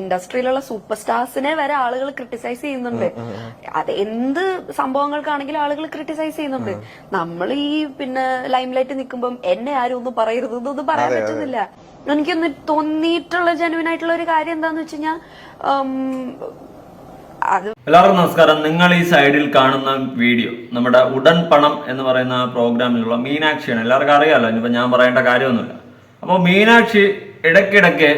ഇൻഡസ്ട്രിയിലുള്ള super സ്റ്റാർസിനെ വരെ ആളുകൾ ക്രിട്ടിസൈസ് ചെയ്യുന്നുണ്ട്. അത് എന്ത് സംഭവങ്ങൾക്കാണെങ്കിലും ആളുകൾ ക്രിട്ടിസൈസ് ചെയ്യുന്നുണ്ട്. നമ്മൾ ഈ പിന്നെ ലൈംലൈറ്റ് നിൽക്കുമ്പോൾ എന്നെ ആരും ഒന്നും പറയരുത് ഒന്നും പറയാൻ പറ്റുന്നില്ല. എനിക്കൊന്ന് തോന്നിയിട്ടുള്ള ജെനുവിൻ ആയിട്ടുള്ള ഒരു കാര്യം എന്താന്ന് വെച്ച് കഴിഞ്ഞാൽ എല്ലാവർക്കും നമസ്കാരം. നിങ്ങൾ ഈ സൈഡിൽ കാണുന്ന വീഡിയോ നമ്മുടെ ഉടൻ പണം എന്ന് പറയുന്ന പ്രോഗ്രാമിലുള്ള മീനാക്ഷിയാണ്. എല്ലാവർക്കും അറിയാമല്ലോ ഇനിയിപ്പോ ഞാൻ പറയേണ്ട കാര്യമൊന്നുമില്ല. അപ്പോൾ മീനാക്ഷി ഇടയ്ക്കിടയ്ക്ക്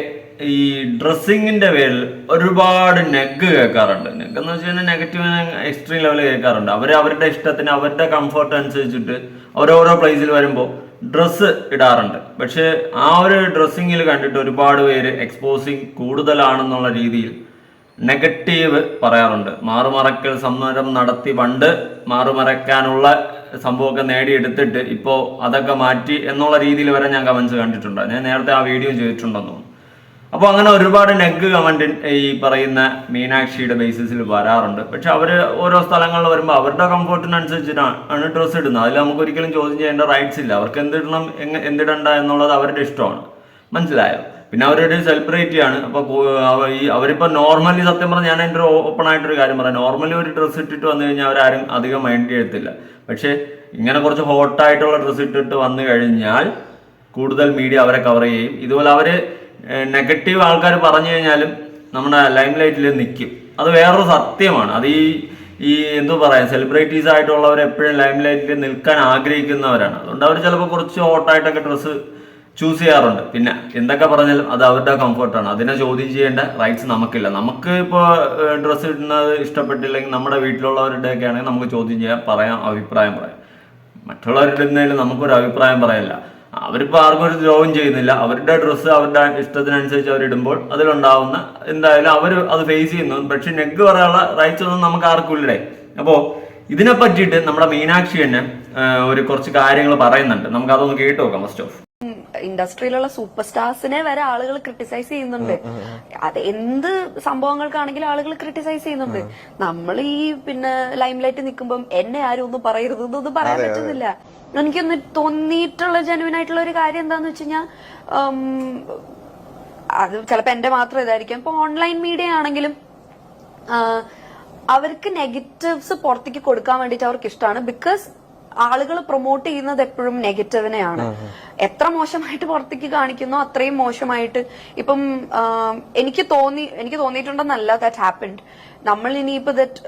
ഈ ഡ്രസ്സിങ്ങിന്റെ പേരിൽ ഒരുപാട് നെഗ് കേൾക്കാറുണ്ട്. നെഗ് എന്ന് വെച്ച് കഴിഞ്ഞാൽ നെഗറ്റീവ് എക്സ്ട്രീം ലെവൽ കേൾക്കാറുണ്ട്. അവർ അവരുടെ ഇഷ്ടത്തിന് അവരുടെ കംഫർട്ട് അനുസരിച്ചിട്ട് ഓരോരോ പ്ലേസിൽ വരുമ്പോൾ ഡ്രസ്സ് ഇടാറുണ്ട്. പക്ഷേ ആ ഒരു ഡ്രസ്സിങ്ങിൽ കണ്ടിട്ട് ഒരുപാട് പേര് എക്സ്പോസിങ് കൂടുതലാണെന്നുള്ള രീതിയിൽ നെഗറ്റീവ് പറയാറുണ്ട്. മാറുമറക്കൽ സമരം നടത്തി പണ്ട് മാറുമറക്കാനുള്ള സംഭവമൊക്കെ നേടിയെടുത്തിട്ട് ഇപ്പോൾ അതൊക്കെ മാറ്റി എന്നുള്ള രീതിയിൽ വരെ ഞാൻ കമൻസ് കണ്ടിട്ടുണ്ട്. ഞാൻ നേരത്തെ ആ വീഡിയോ ചെയ്തിട്ടുണ്ടെന്ന് തോന്നുന്നു. അപ്പോൾ അങ്ങനെ ഒരുപാട് നെഗ് കമന്റ് ഈ പറയുന്ന മീനാക്ഷിയുടെ ബേസിസിൽ വരാറുണ്ട്. പക്ഷെ അവർ ഓരോ സ്ഥലങ്ങളിൽ വരുമ്പോൾ അവരുടെ കംഫർട്ടിനനുസരിച്ചിട്ടാണ് ഡ്രസ്സ് ഇടുന്നത്. അതിൽ നമുക്ക് ഒരിക്കലും ചോദ്യം ചെയ്യേണ്ട റൈറ്റ്സ് ഇല്ല. അവർക്ക് എന്തിടണം എങ്ങ എന്തിടണ്ട എന്നുള്ളത് അവരുടെ ഇഷ്ടമാണ്. മനസ്സിലായോ? പിന്നെ അവരൊരു സെലിബ്രിറ്റി ആണ്. അപ്പൊ ഈ അവരിപ്പോ നോർമലി സത്യം പറഞ്ഞാൽ ഞാൻ എന്റെ ഓപ്പൺ ആയിട്ടൊരു കാര്യം പറയാം. നോർമലി ഒരു ഡ്രസ്സ് ഇട്ടിട്ട് വന്നു കഴിഞ്ഞാൽ അവരാരും അധികം മൈൻഡ് ചെയ്യത്തില്ല. പക്ഷെ ഇങ്ങനെ കുറച്ച് ഹോട്ടായിട്ടുള്ള ഡ്രസ്സ് ഇട്ടിട്ട് വന്നു കഴിഞ്ഞാൽ കൂടുതൽ മീഡിയ അവരെ കവർ ചെയ്യും. ഇതുപോലെ അവർ നെഗറ്റീവ് ആൾക്കാർ പറഞ്ഞു കഴിഞ്ഞാലും നമ്മുടെ ലൈം ലൈറ്റിൽ നിൽക്കും അത് വേറൊരു സത്യമാണ്. അത് ഈ ഈ എന്തോ പറയാം സെലിബ്രിറ്റീസ് ആയിട്ടുള്ളവർ എപ്പോഴും ലൈം ലൈറ്റിൽ നിൽക്കാൻ ആഗ്രഹിക്കുന്നവരാണ്. അതുകൊണ്ട് അവർ ചിലപ്പോൾ കുറച്ച് ഹോട്ടായിട്ടൊക്കെ ഡ്രസ്സ് ചൂസ് ചെയ്യാറുണ്ട്. പിന്നെ എന്തൊക്കെ പറഞ്ഞാലും അത് അവരുടെ കംഫർട്ടാണ് അതിനെ ചോദ്യം ചെയ്യേണ്ട റൈറ്റ്സ് നമുക്കില്ല. നമുക്ക് ഇപ്പോൾ ഡ്രസ്സ് ഇടുന്നത് ഇഷ്ടപ്പെട്ടില്ലെങ്കിൽ നമ്മുടെ വീട്ടിലുള്ളവരുടെ ഒക്കെ ആണെങ്കിൽ നമുക്ക് ചോദ്യം ചെയ്യാം പറയാം അഭിപ്രായം പറയാം. മറ്റുള്ളവരുടെ നമുക്കൊരു അഭിപ്രായം പറയല്ല. അവരിപ്പോൾ ആർക്കും ഒരു ദ്രോഹം ചെയ്യുന്നില്ല. അവരുടെ ഡ്രസ്സ് അവരുടെ ഇഷ്ടത്തിനനുസരിച്ച് അവരിടുമ്പോൾ അതിലുണ്ടാവുന്ന എന്തായാലും അവർ അത് ഫേസ് ചെയ്യുന്നു. പക്ഷെ നെഗ് പറയാനുള്ള റൈറ്റ്സ് ഒന്നും നമുക്ക് ആർക്കും ഇല്ലേ അപ്പോൾ ഇതിനെ പറ്റിയിട്ട് നമ്മുടെ മീനാക്ഷി തന്നെ ഒരു കുറച്ച് കാര്യങ്ങൾ പറയുന്നുണ്ട്. നമുക്ക് അതൊന്ന് കേട്ട് നോക്കാം ഫസ്റ്റ് ഓഫ് ഇൻഡസ്ട്രിയിലുള്ള സൂപ്പർ സ്റ്റാർസിനെ വരെ ആളുകൾ ക്രിട്ടിസൈസ് ചെയ്യുന്നുണ്ട്. അത് എന്ത് സംഭവങ്ങൾക്കാണെങ്കിലും ആളുകൾ ക്രിട്ടിസൈസ് ചെയ്യുന്നുണ്ട്. നമ്മൾ ഈ പിന്നെ ലൈംലൈറ്റ് നിൽക്കുമ്പം നിൽക്കുമ്പോൾ എന്നെ ആരും ഒന്നും പറയരുത് എന്നൊന്നും പറയാൻ പറ്റുന്നില്ല. എനിക്കൊന്ന് തോന്നിയിട്ടുള്ള ജെനുവിൻ ആയിട്ടുള്ള ഒരു കാര്യം എന്താന്ന് വെച്ച് കഴിഞ്ഞാൽ അത് ചിലപ്പോ എന്റെ മാത്രം ഇതായിരിക്കും. ഇപ്പൊ ഓൺലൈൻ മീഡിയ ആണെങ്കിലും അവർക്ക് നെഗറ്റീവ്സ് പുറത്തേക്ക് കൊടുക്കാൻ വേണ്ടിയിട്ട് അവർക്ക് ഇഷ്ടമാണ്. ബിക്കോസ് ആളുകൾ പ്രൊമോട്ട് ചെയ്യുന്നത് എപ്പോഴും നെഗറ്റീവിനെയാണ്. എത്ര മോശമായിട്ട് പുറത്തേക്ക് കാണിക്കുന്നോ അത്രയും മോശമായിട്ട് ഇപ്പം എനിക്ക് തോന്നി എനിക്ക് തോന്നിയിട്ടുണ്ടെന്നല്ല ദാറ്റ് ഹാപ്പൻഡ് നമ്മൾ ഇനിയിപ്പോ ദറ്റ്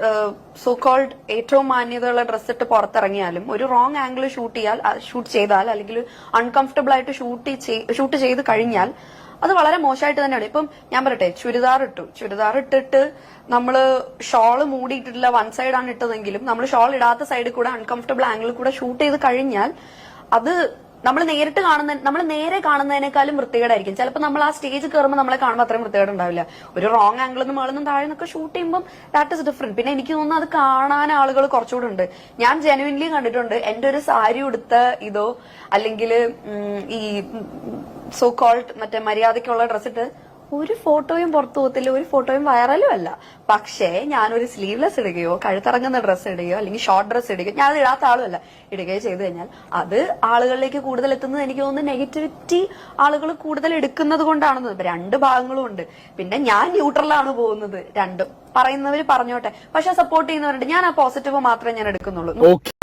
സോ കോൾഡ് ഏറ്റവും മാന്യതയുള്ള ഡ്രസ്സ് ഇട്ട് പുറത്തിറങ്ങിയാലും ഒരു റോങ് ആംഗിൾ ഷൂട്ട് ചെയ്യാൽ ഷൂട്ട് ചെയ്താൽ അല്ലെങ്കിൽ അൺകംഫർട്ടബിൾ ആയിട്ട് ഷൂട്ട് ഷൂട്ട് ചെയ്ത് കഴിഞ്ഞാൽ അത് വളരെ മോശമായിട്ട് തന്നെയാണ് ഇപ്പം ഞാൻ പറയട്ടെ ചുരിദാർ ഇട്ടു. ചുരിദാർ ഇട്ടിട്ട് നമ്മൾ ഷോൾ മൂടിയിട്ടില്ല വൺ സൈഡാണ് ഇട്ടതെങ്കിലും നമ്മൾ ഷോൾ ഇടാത്ത സൈഡിൽ കൂടെ അൺകംഫർട്ടബിൾ ആംഗിളിൽ കൂടെ ഷൂട്ട് ചെയ്ത് കഴിഞ്ഞാൽ അത് നമ്മൾ നേരിട്ട് കാണുന്ന നമ്മൾ നേരെ കാണുന്നതിനേക്കാളും വൃത്തികേടായിരിക്കും. ചിലപ്പോൾ നമ്മൾ ആ സ്റ്റേജ് കയറുമ്പോൾ നമ്മളെ കാണുമ്പോൾ അത്രയും വൃത്തികേട് ഉണ്ടാവില്ല. ഒരു റോങ് ആംഗിളിൽ നിന്ന് മുകളിൽ താഴെ നിന്നൊക്കെ ഷൂട്ട് ചെയ്യുമ്പോൾ ദാറ്റ് ഇസ് ഡിഫറെന്റ് പിന്നെ എനിക്ക് തോന്നുന്നു അത് കാണാൻ ആളുകൾ കുറച്ചുകൂടെ ഉണ്ട്. ഞാൻ ജെനുവിൻലി കണ്ടിട്ടുണ്ട് എന്റെ ഒരു സാരി ഉടുത്ത ഇതോ അല്ലെങ്കിൽ ഈ സോ കോൾഡ് മറ്റേ മര്യാദയ്ക്കുള്ള ഡ്രസ് ഇട്ട് ഒരു ഫോട്ടോയും പുറത്തു പോകത്തില്ല ഒരു ഫോട്ടോയും വൈറലും അല്ല. പക്ഷേ ഞാനൊരു സ്ലീവ്ലെസ് ഇടുകയോ കഴുത്തിറങ്ങുന്ന ഡ്രസ്സ് ഇടുകയോ അല്ലെങ്കിൽ ഷോർട്ട് ഡ്രസ്സ് ഇടുകയോ ഞാനത് ഇടാത്ത ആളുമല്ല. ഇടുകയോ ചെയ്തു കഴിഞ്ഞാൽ അത് ആളുകളിലേക്ക് കൂടുതൽ എത്തുന്നത് എനിക്ക് തോന്നുന്നു നെഗറ്റിവിറ്റി ആളുകൾ കൂടുതൽ എടുക്കുന്നത് കൊണ്ടാണെന്ന്. രണ്ട് ഭാഗങ്ങളും ഉണ്ട്. പിന്നെ ഞാൻ ന്യൂട്രലാണ് പോകുന്നത് രണ്ടും. പറയുന്നവര് പറഞ്ഞോട്ടെ. പക്ഷെ സപ്പോർട്ട് ചെയ്യുന്നവരുണ്ട്. ഞാൻ ആ പോസിറ്റീവ് മാത്രമേ ഞാൻ എടുക്കുന്നുള്ളൂ.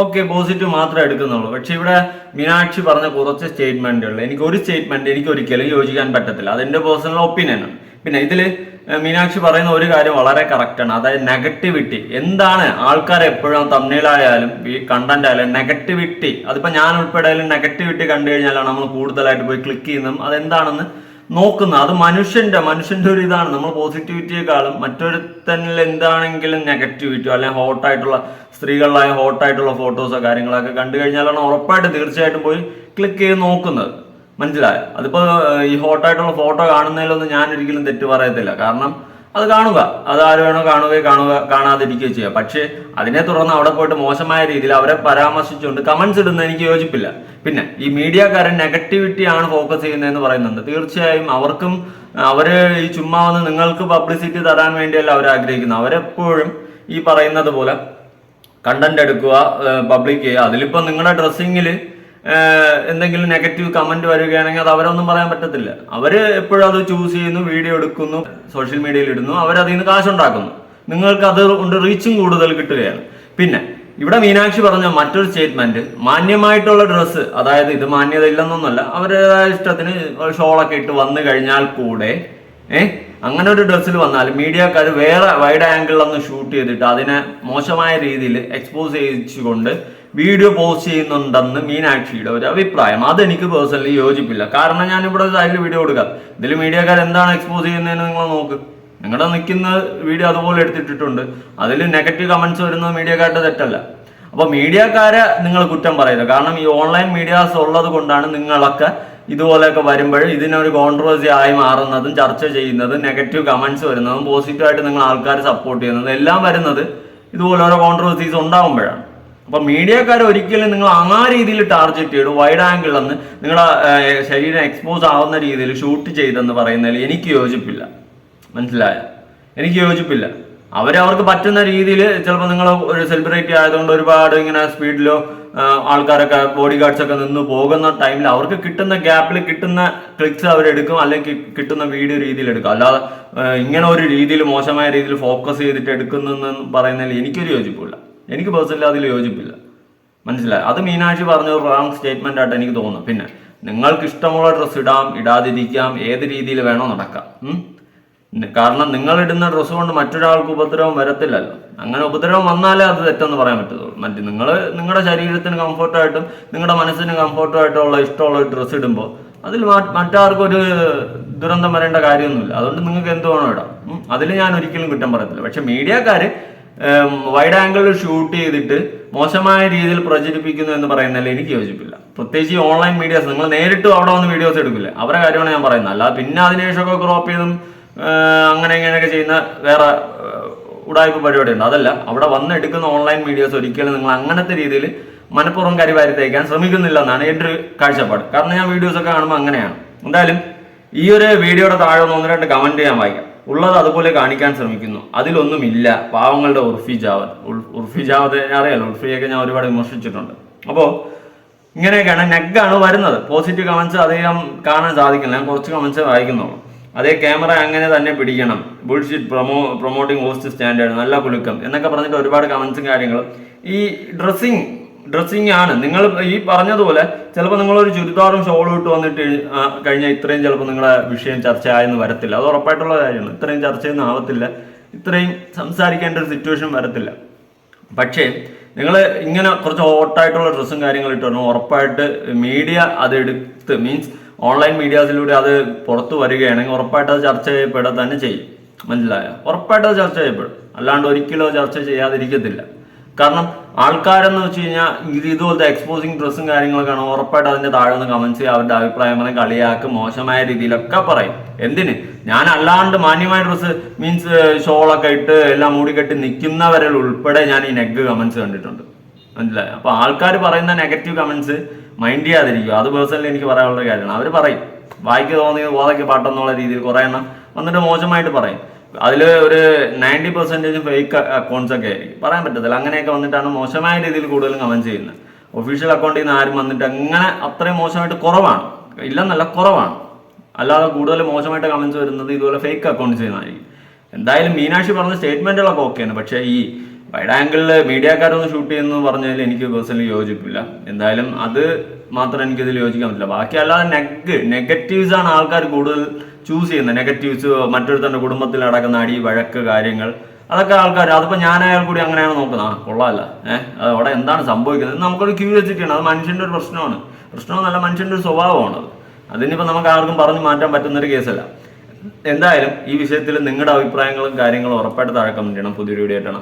ഓക്കെ. പോസിറ്റീവ് മാത്രമേ എടുക്കുന്നുള്ളൂ. പക്ഷെ ഇവിടെ മീനാക്ഷി പറഞ്ഞ കുറച്ച് സ്റ്റേറ്റ്മെന്റുകൾ എനിക്ക് ഒരു സ്റ്റേറ്റ്മെന്റ് എനിക്ക് ഒരിക്കലും യോജിക്കാൻ പറ്റത്തില്ല. അതെന്റെ പേഴ്സണൽ ഒപ്പീനിയൻ ആണ്. പിന്നെ ഇതിൽ മീനാക്ഷി പറയുന്ന ഒരു കാര്യം വളരെ കറക്റ്റ് ആണ്. അതായത് നെഗറ്റിവിറ്റി എന്താണ് ആൾക്കാർ എപ്പോഴും തമ്മിലായാലും ഈ കണ്ടന്റ് ആയാലും നെഗറ്റിവിറ്റി അതിപ്പോ ഞാൻ ഉൾപ്പെടെ നെഗറ്റിവിറ്റി കണ്ടു കഴിഞ്ഞാലാണ് നമ്മൾ കൂടുതലായിട്ട് പോയി ക്ലിക്ക് ചെയ്യുന്നതും. അതെന്താണെന്ന് നോക്കുന്നത് അത് മനുഷ്യന്റെ മനുഷ്യന്റെ ഒരു ഇതാണ്. നമ്മൾ പോസിറ്റിവിറ്റിയെക്കാളും മറ്റൊരുത്തനിൽ എന്താണെങ്കിലും നെഗറ്റിവിറ്റിയോ അല്ലെങ്കിൽ ഹോട്ടായിട്ടുള്ള സ്ത്രീകളിലായ ഹോട്ടായിട്ടുള്ള ഫോട്ടോസോ കാര്യങ്ങളൊക്കെ കണ്ടു കഴിഞ്ഞാലാണ് ഉറപ്പായിട്ട് തീർച്ചയായിട്ടും പോയി ക്ലിക്ക് ചെയ്ത് നോക്കുന്നത്. മനസ്സിലായോ? അതിപ്പോ ഈ ഹോട്ടായിട്ടുള്ള ഫോട്ടോ കാണുന്നതിലൊന്നും ഞാൻ ഒരിക്കലും തെറ്റ് പറയത്തില്ല. കാരണം അത് കാണുക. അത് ആര് വേണോ കാണുകയോ കാണുക കാണാതിരിക്കുകയോ ചെയ്യുക. പക്ഷേ അതിനെ തുടർന്ന് അവിടെ പോയിട്ട് മോശമായ രീതിയിൽ അവരെ പരാമർശിച്ചുകൊണ്ട് കമന്റ്സ് ഇടുന്ന എനിക്ക് യോജിപ്പില്ല. പിന്നെ ഈ മീഡിയക്കാരൻ നെഗറ്റിവിറ്റി ആണ് ഫോക്കസ് ചെയ്യുന്നതെന്ന് പറയുന്നുണ്ട്. തീർച്ചയായും അവർക്കും അവർ ഈ ചുമ്മാ വന്ന് നിങ്ങൾക്ക് പബ്ലിസിറ്റി തരാൻ വേണ്ടിയല്ല അവർ ആഗ്രഹിക്കുന്നത്. അവരെപ്പോഴും ഈ പറയുന്നത് പോലെ കണ്ടന്റ് എടുക്കുക പബ്ലിക് ചെയ്യുക. അതിലിപ്പോ നിങ്ങളുടെ ഡ്രസ്സിങ്ങിൽ എന്തെങ്കിലും നെഗറ്റീവ് കമന്റ് വരികയാണെങ്കിൽ അത് അവരൊന്നും പറയാൻ പറ്റത്തില്ല. അവർ എപ്പോഴും അത് ചൂസ് ചെയ്യുന്നു വീഡിയോ എടുക്കുന്നു സോഷ്യൽ മീഡിയയിൽ ഇടുന്നു അവരതിൽ നിന്ന് കാശുണ്ടാക്കുന്നു. നിങ്ങൾക്ക് അത് കൊണ്ട് റീച്ചും കൂടുതൽ കിട്ടുകയാണ്. പിന്നെ ഇവിടെ മീനാക്ഷി പറഞ്ഞ മറ്റൊരു സ്റ്റേറ്റ്മെന്റ് മാന്യമായിട്ടുള്ള ഡ്രസ്സ് അതായത് ഇത് മാന്യത ഇല്ലെന്നൊന്നല്ല അവരുടേതായ ഇഷ്ടത്തിന് ഷോളൊക്കെ ഇട്ട് വന്നു കഴിഞ്ഞാൽ കൂടെ ഏ അങ്ങനെ ഒരു ഡ്രസ്സിൽ വന്നാൽ മീഡിയക്ക് അത് വേറെ വൈഡ് ആംഗിളിൽ ഒന്ന് ഷൂട്ട് ചെയ്തിട്ട് അതിനെ മോശമായ രീതിയിൽ എക്സ്പോസ് ചെയ്യിച്ചുകൊണ്ട് വീഡിയോ പോസ്റ്റ് ചെയ്യുന്നുണ്ടെന്ന് മീനാക്ഷിയുടെ ഒരു അഭിപ്രായം. അതെനിക്ക് പേഴ്സണലി യോജിപ്പില്ല. കാരണം ഞാൻ ഇവിടെ സൈഡിൽ വീഡിയോ കൊടുക്കാം ഇതിൽ മീഡിയക്കാർ എന്താണ് എക്സ്പോസ് ചെയ്യുന്നതെന്ന് നിങ്ങൾ നോക്ക്. നിങ്ങളുടെ നിൽക്കുന്ന വീഡിയോ അതുപോലെ എടുത്തിട്ടിട്ടുണ്ട്. അതിൽ നെഗറ്റീവ് കമൻസ് വരുന്നത് മീഡിയക്കാരുടെ തെറ്റല്ല. അപ്പൊ മീഡിയക്കാരെ നിങ്ങൾ കുറ്റം പറയരുത്. കാരണം ഈ ഓൺലൈൻ മീഡിയാസ് ഉള്ളത് കൊണ്ടാണ് നിങ്ങളൊക്കെ ഇതുപോലെയൊക്കെ വരുമ്പോൾ ഇതിനൊരു കോൺട്രവേഴ്സി ആയി മാറുന്നതും ചർച്ച ചെയ്യുന്നതും നെഗറ്റീവ് കമൻസ് വരുന്നതും പോസിറ്റീവായിട്ട് നിങ്ങൾ ആൾക്കാർ സപ്പോർട്ട് ചെയ്യുന്നതും എല്ലാം വരുന്നത് ഇതുപോലെ ഓരോ കോൺട്രവേഴ്സീസ് ഉണ്ടാകുമ്പോഴാണ് അപ്പൊ മീഡിയക്കാർ ഒരിക്കലും നിങ്ങൾ ആ രീതിയിൽ ടാർഗറ്റ് ചെയ്തു വൈഡ് ആംഗിൾ എന്ന് നിങ്ങളുടെ ശരീരം എക്സ്പോസ് ആവുന്ന രീതിയിൽ ഷൂട്ട് ചെയ്തെന്ന് പറയുന്നതിൽ എനിക്ക് യോജിപ്പില്ല. മനസ്സിലായ? എനിക്ക് യോജിപ്പില്ല. അവരവർക്ക് പറ്റുന്ന രീതിയിൽ ചിലപ്പോൾ നിങ്ങൾ ഒരു സെലിബ്രിറ്റി ആയതുകൊണ്ട് ഒരുപാട് ഇങ്ങനെ സ്പീഡിലോ ആൾക്കാരൊക്കെ ബോഡി ഗാർഡ്സ് ഒക്കെ നിന്ന് പോകുന്ന ടൈമിൽ അവർക്ക് കിട്ടുന്ന ഗ്യാപ്പിൽ കിട്ടുന്ന ക്ലിക്സ് അവരെടുക്കും അല്ലെങ്കിൽ കിട്ടുന്ന വീഡിയോ രീതിയിൽ എടുക്കും. അല്ലാതെ ഇങ്ങനെ ഒരു രീതിയിൽ മോശമായ രീതിയിൽ ഫോക്കസ് ചെയ്തിട്ട് എടുക്കുന്നെന്ന് പറയുന്നതിൽ എനിക്കൊരു യോജിപ്പില്ല എനിക്ക് പേഴ്സണലി അതിൽ യോജിപ്പില്ല. മനസ്സിലായി? അത് മീനാക്ഷി പറഞ്ഞ ഒരു റോങ് സ്റ്റേറ്റ്മെന്റ് ആയിട്ട് എനിക്ക് തോന്നുന്നു. പിന്നെ നിങ്ങൾക്ക് ഇഷ്ടമുള്ള ഡ്രസ്സ് ഇടാം ഇടാതിരിക്കാം ഏത് രീതിയിൽ വേണോ നടക്കാം. കാരണം നിങ്ങൾ ഇടുന്ന ഡ്രസ്സ് കൊണ്ട് മറ്റൊരാൾക്ക് ഉപദ്രവം വരത്തില്ലല്ലോ. അങ്ങനെ ഉപദ്രവം വന്നാലേ അത് തെറ്റെന്ന് പറയാൻ പറ്റത്തുള്ളൂ. മറ്റ് നിങ്ങൾ നിങ്ങളുടെ ശരീരത്തിന് കംഫർട്ടായിട്ടും നിങ്ങളുടെ മനസ്സിന് കംഫർട്ടായിട്ടുള്ള ഇഷ്ടമുള്ള ഡ്രസ്സ് ഇടുമ്പോൾ അതിൽ മറ്റാർക്കും ഒരു ദുരന്തം വരേണ്ട കാര്യമൊന്നുമില്ല. അതുകൊണ്ട് നിങ്ങൾക്ക് എന്ത് വേണോ ഇടാം. അതിൽ ഞാൻ ഒരിക്കലും കുറ്റം പറയത്തില്ല. പക്ഷെ മീഡിയക്കാര് വൈഡ് ആംഗിളിൽ ഷൂട്ട് ചെയ്തിട്ട് മോശമായ രീതിയിൽ പ്രചരിപ്പിക്കുന്നു എന്ന് പറയുന്നതിൽ എനിക്ക് യോജിപ്പില്ല. പ്രത്യേകിച്ച് ഓൺലൈൻ മീഡിയാസ് നിങ്ങൾ നേരിട്ട് അവിടെ വന്ന് വീഡിയോസ് എടുക്കില്ല. അവരെ കാര്യമാണ് ഞാൻ പറയുന്നത്. അല്ലാതെ പിന്നെ അതിനുശേഷമൊക്കെ ക്രോപ്പ് ചെയ്തും അങ്ങനെ ഇങ്ങനെയൊക്കെ ചെയ്യുന്ന വേറെ ഉടായ്പ പരിപാടി ഉണ്ട് അതല്ല അവിടെ വന്ന് എടുക്കുന്ന ഓൺലൈൻ മീഡിയാസ് ഒരിക്കലും നിങ്ങൾ അങ്ങനത്തെ രീതിയിൽ മനഃപൂർവം കരി തേക്കാൻ ശ്രമിക്കുന്നില്ല എന്നാണ് എന്റെ ഒരു കാഴ്ചപ്പാട്. കാരണം ഞാൻ വീഡിയോസൊക്കെ കാണുമ്പോൾ അങ്ങനെയാണ്. എന്തായാലും ഈ ഒരു വീഡിയോയുടെ താഴെ ഒന്ന് രണ്ട് കമന്റ് ഞാൻ വായിക്കാം. ഉള്ളത് അതുപോലെ കാണിക്കാൻ ശ്രമിക്കുന്നു. അതിലൊന്നുമില്ല. പാവങ്ങളുടെ ഉർഫി ജാവത്. ഉർഫി ജാവത് അറിയാലോ? ഉർഫിയൊക്കെ ഞാൻ ഒരുപാട് വിമർശിച്ചിട്ടുണ്ട്. അപ്പോൾ ഇങ്ങനെയൊക്കെയാണ് നെഗാണ് വരുന്നത്. പോസിറ്റീവ് കമൻസ് അധികം കാണാൻ സാധിക്കില്ല. ഞാൻ കുറച്ച് കമൻസ് വായിക്കുന്നുള്ളൂ. അതേ ക്യാമറ അങ്ങനെ തന്നെ പിടിക്കണം. Bullshit promo promoting host standard നല്ല കുലുക്കം എന്നൊക്കെ പറഞ്ഞിട്ട് ഒരുപാട് കമൻസും കാര്യങ്ങളും. ഈ ഡ്രസ്സിങ് ഡ്രസ്സിങ് ആണ്. നിങ്ങൾ ഈ പറഞ്ഞതുപോലെ ചിലപ്പോൾ നിങ്ങളൊരു ചുരിദാറും ഷോളും ഇട്ട് വന്നിട്ട് കഴിഞ്ഞാൽ ഇത്രയും ചിലപ്പോൾ നിങ്ങളെ വിഷയം ചർച്ച ആയെന്ന് വരത്തില്ല. അത് ഉറപ്പായിട്ടുള്ള കാര്യമാണ്. ഇത്രയും ചർച്ചയൊന്നും ആവത്തില്ല ഇത്രയും സംസാരിക്കേണ്ട ഒരു സിറ്റുവേഷൻ വരത്തില്ല. പക്ഷേ നിങ്ങൾ ഇങ്ങനെ കുറച്ച് ഹോട്ടായിട്ടുള്ള ഡ്രസ്സും കാര്യങ്ങളും ഇട്ട് വരണം. ഉറപ്പായിട്ട് മീഡിയ അത് എടുത്ത് മീൻസ് ഓൺലൈൻ മീഡിയാസിലൂടെ അത് പുറത്തു വരികയാണെങ്കിൽ ഉറപ്പായിട്ട് അത് ചർച്ച ചെയ്യപ്പെടുക തന്നെ ചെയ്യും. മനസ്സിലായ? ഉറപ്പായിട്ട് അത് ചർച്ച ചെയ്യപ്പെടും. അല്ലാണ്ട് ഒരിക്കലും ചർച്ച ചെയ്യാതിരിക്കത്തില്ല. കാരണം ആൾക്കാരെന്ന് വെച്ച് കഴിഞ്ഞാൽ ഇത് ഇതുപോലത്തെ എക്സ്പോസിങ് ഡ്രസ്സും കാര്യങ്ങളൊക്കെയാണ് ഉറപ്പായിട്ട് അതിന്റെ താഴെ നിന്ന് കമന്റ്സ് ചെയ്യുക. അവരുടെ അഭിപ്രായങ്ങളെ കളിയാക്ക് മോശമായ രീതിയിലൊക്കെ പറയും. എന്തിന്? ഞാൻ അല്ലാണ്ട് മാന്യമായ ഡ്രസ്സ് മീൻസ് ഷോളൊക്കെ ഇട്ട് എല്ലാം മൂടിക്കെട്ടി നിൽക്കുന്നവരിൽ ഉൾപ്പെടെ ഞാൻ ഈ നെഗ് കമന്റ്സ് കണ്ടിട്ടുണ്ട്. മനസ്സിലായി? അപ്പൊ ആൾക്കാർ പറയുന്ന നെഗറ്റീവ് കമന്റ്സ് മൈൻഡ് ചെയ്യാതിരിക്കും അത് പേഴ്സണലി എനിക്ക് പറയാനുള്ള കാര്യമാണ്. അവർ പറയും. വായിക്ക് തോന്നിയത് ഓതൊക്കെ പാട്ടെന്നുള്ള രീതിയിൽ കുറേ എണ്ണം വന്നിട്ട് മോശമായിട്ട് പറയും. അതിൽ ഒരു നയന്റി പെർസെന്റേജ് ഫേക്ക് അക്കൗണ്ട്സ് ഒക്കെ ആയിരിക്കും. പറയാൻ പറ്റത്തില്ല. അങ്ങനെയൊക്കെ വന്നിട്ടാണ് മോശമായ രീതിയിൽ കൂടുതലും കമന്റ് ചെയ്യുന്നത്. ഒഫീഷ്യൽ അക്കൗണ്ടിൽ നിന്ന് ആരും വന്നിട്ട് അങ്ങനെ അത്രയും മോശമായിട്ട് കുറവാണ്. ഇല്ലെന്നല്ല കുറവാണ്. അല്ലാതെ കൂടുതൽ മോശമായിട്ട് കമൻസ് വരുന്നത് ഇതുപോലെ ഫേക്ക് അക്കൗണ്ട് ചെയ്യുന്നതായിരിക്കും. എന്തായാലും മീനാക്ഷി പറഞ്ഞ സ്റ്റേറ്റ്മെന്റുകളൊക്കെ ഓക്കെയാണ് പക്ഷേ ഈ വൈഡ് ആംഗിളിൽ മീഡിയക്കാരൊന്ന് ഷൂട്ട് ചെയ്യുന്നു പറഞ്ഞതിൽ എനിക്ക് പേഴ്സണലി യോജിപ്പില്ല. എന്തായാലും അത് മാത്രം എനിക്കിതിൽ യോജിക്കാൻ പറ്റില്ല. ബാക്കി അല്ലാതെ നെഗ് നെഗറ്റീവ്സ് ആണ് ആൾക്കാർ കൂടുതൽ ചൂസ് ചെയ്യുന്നത് നെഗറ്റീവ്സ് മറ്റൊരുത്തന്റെ കുടുംബത്തിൽ അടക്കുന്ന അടി വഴക്ക് കാര്യങ്ങൾ അതൊക്കെ ആൾക്കാർ അതിപ്പോ ഞാനായാൽ കൂടി അങ്ങനെയാണ് നോക്കുന്നത്. ആ കൊള്ളാമല്ല ഏഹ് അവിടെ എന്താണ് സംഭവിക്കുന്നത്? നമുക്കൊരു ക്യൂരിയോസിറ്റിയാണ് അത് മനുഷ്യന്റെ ഒരു പ്രശ്നമാണ്. പ്രശ്നമെന്നല്ല മനുഷ്യന്റെ ഒരു സ്വഭാവമാണ് അത്. അതിനിപ്പോ നമുക്ക് ആർക്കും പറഞ്ഞു മാറ്റാൻ പറ്റുന്ന ഒരു കേസല്ല. എന്തായാലും ഈ വിഷയത്തിൽ നിങ്ങളുടെ അഭിപ്രായങ്ങളും കാര്യങ്ങളും ഉറപ്പായിട്ട് താഴെ കമന്റ് ചെയ്യണം. പുതിയൊരു വീഡിയോ ആയിട്ടാണ്